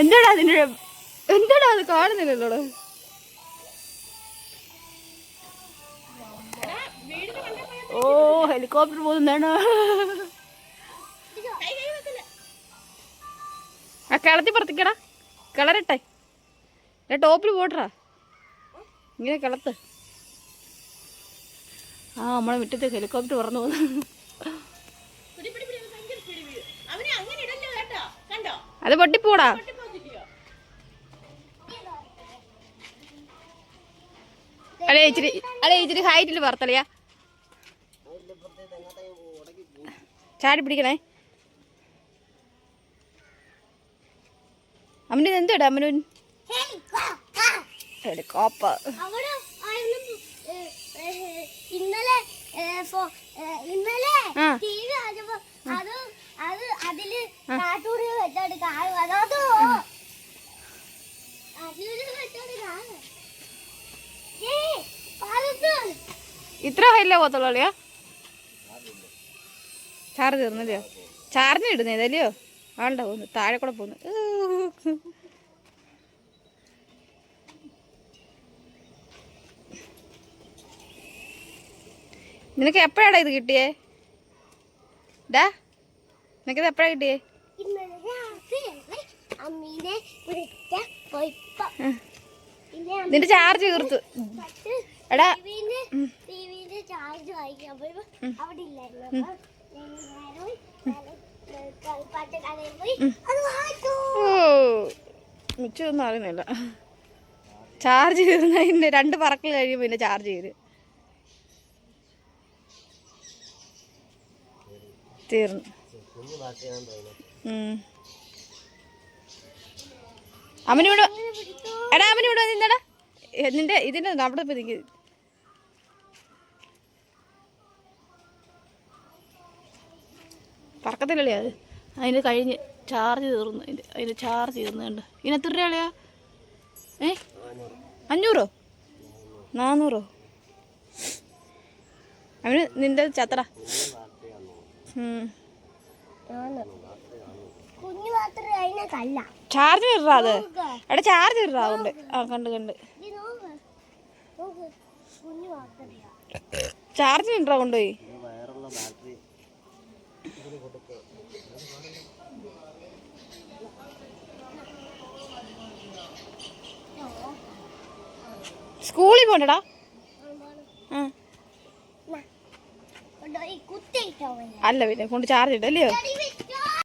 എന്താടാ അതിന്റെ എന്താടാ അത് കാണുന്നില്ലല്ലോ ഓ ഹെലികോപ്റ്റർ പോകുന്നതാണ്. ആ കിളത്തി പറത്തിക്കടാ. കിളരട്ടെ. ടോപ്പിൽ പോട്ടറാ ഇങ്ങനെ കിളത്ത്. ആ നമ്മളെ മുറ്റത്ത് ഹെലികോപ്റ്റർ പറന്നു പോകുന്നു. അത് പൊട്ടിപ്പോടാ. അല്ലേ ഇച്ചിരി അല്ലേ ഇച്ചിരി ഹൈറ്റിൽ പറത്തലയാ ചാടി പിടിക്കണേ. അമ്മന് എന്താടാ അമ്മനു അമ്മനൂൻ ഏ, ഇന്നലെ ഇന്നലെ. ടി വി കാണിച്ചപ്പോ അത് അത് അതിൽ കാട്ടൂടി വെച്ചോണ്ട് കാണും അതോ ഇത്ര ഹൈറ്റിലേ പോകത്തുള്ളൂ അല്ലയോ ചാർജ് തീർന്നില്ലയോ? ചാർജ് ഇടുന്നേ ഇതല്ലയോ ആളുടെ പോകുന്നു താഴെ കൂടെ പോകുന്നു. നിനക്ക് എപ്പോഴാടാ ഇത് കിട്ടിയേ? ഡാ നിനക്കിത് എപ്പോഴാ കിട്ടിയേ? നിന്റെ ചാർജ് തീർത്തു. എടാ മിച്ചൊന്നും അറിയുന്നില്ല. ചാർജ് തീർന്നതിന്റെ രണ്ട് പറക്കൽ കഴിയുമ്പോൾ പിന്നെ ചാർജ് ചെയ്ത്. തീർന്നു. ഉം. അമ്മനിവിടെ എടാ അമ്മനിവിടെ നിന്നടാ. നിന്റെ ഇതിന്റെ അവിടെ. പറക്കത്തില്ലല്ലേ അത്. അതിന് കഴിഞ്ഞ് ചാർജ് തീർന്നു. അതിന്റെ അതിന് ചാർജ് തീർന്നുണ്ട് ഇതിന് എത്ര രൂപയാ ഏ? അഞ്ഞൂറോ? നാന്നൂറോ? അവന് നിന്റെ ചത്ര ചാർജ് ഇടാ അത്. എടാ ചാർജ് ഇടാ അതുകൊണ്ട്. ആ കണ്ട് കണ്ട്. ചാർജ് ഇടാ കൊണ്ടുപോയി. സ്കൂളിൽ പോണ്ടടാ ആ കൊണ്ടുപോയി കുത്തിയിട്ടോ അല്ല പിന്നെ കൊണ്ട് ചാർജ് ഇടല്ലയോ